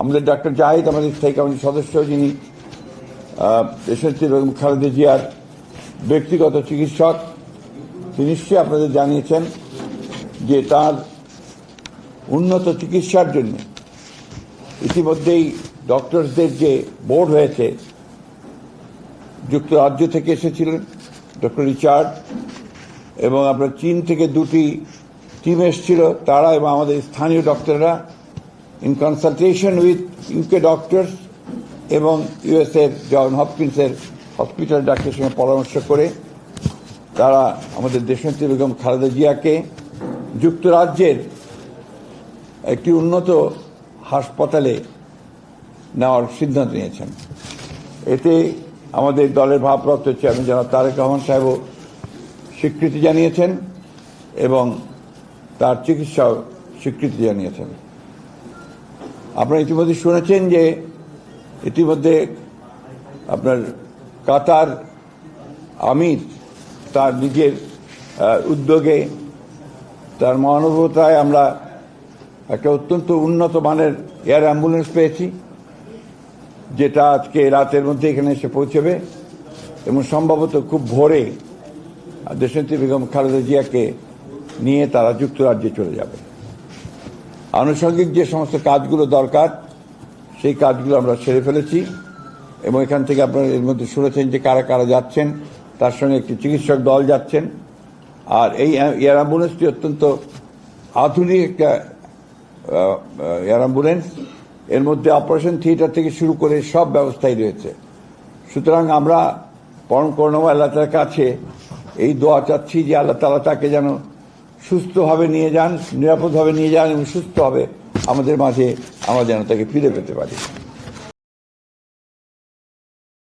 আমাদের ডক্টর জাহিদ আমাদের স্থায়ী কমিটির সদস্য যিনি দেশনেত্রী বেগম খালেদা জিয়ার ব্যক্তিগত চিকিৎসক, তিনি নিশ্চয়ই আপনাদের জানিয়েছেন যে তার উন্নত চিকিৎসার জন্য ইতিমধ্যেই ডক্টরসদের যে বোর্ড হয়েছে, যুক্তরাজ্য থেকে এসেছিলেন ডক্টর রিচার্ড, এবং আপনার চীন থেকে দুটি টিম এসেছিল, তারা এবং আমাদের স্থানীয় ডক্টররা। In consultation with UK doctors এবং ইউএসএর জন হপকিন্সের হসপিটাল ডাক্তারের সঙ্গে পরামর্শ করে তারা আমাদের দেশনেত্রী বেগম খালেদা জিয়াকে যুক্তরাজ্যের একটি উন্নত হাসপাতালে নেওয়ার সিদ্ধান্ত নিয়েছেন। এতে আমাদের দলের ভারপ্রাপ্ত চেয়ারম্যান জনাব তারেক রহমান সাহেবও স্বীকৃতি জানিয়েছেন এবং তার চিকিৎসাও স্বীকৃতি জানিয়েছেন। আপনারা ইতিমধ্যে শুনেছেন যে ইতিমধ্যে আপনার কাতার আমির তার নিজের উদ্যোগে তার মহানুভবতায় আমরা একটা অত্যন্ত উন্নত মানের এয়ার অ্যাম্বুলেন্স পেয়েছি, যেটা আজকে রাতের মধ্যে এখানে এসে পৌঁছবে এবং সম্ভবত খুব ভোরে দেশনেত্রী বেগম খালেদা জিয়াকে নিয়ে তারা যুক্তরাজ্যে চলে যাবে। আনুষঙ্গিক যে সমস্ত কাজগুলো দরকার, সেই কাজগুলো আমরা সেরে ফেলেছি এবং এখান থেকে আপনারা এর মধ্যে শুনেছেন যে কারা কারা যাচ্ছেন, তার সঙ্গে একটি চিকিৎসক দল যাচ্ছেন। আর এই, এয়ার অ্যাম্বুলেন্সটি অত্যন্ত আধুনিক একটা এয়ার অ্যাম্বুলেন্স। এর মধ্যে অপারেশন থিয়েটার থেকে শুরু করে সব ব্যবস্থাই রয়েছে। সুতরাং আমরা পরম করুণাময় আল্লাহ কাছে এই দোয়া চাচ্ছি যে আল্লাহ তালা তাকে যেন সুস্থভাবে নিয়ে যান, নিরাপদভাবে নিয়ে যান এবং সুস্থভাবে আমাদের মাঝে আমরা যেন তাকে ফিরে পেতে পারি।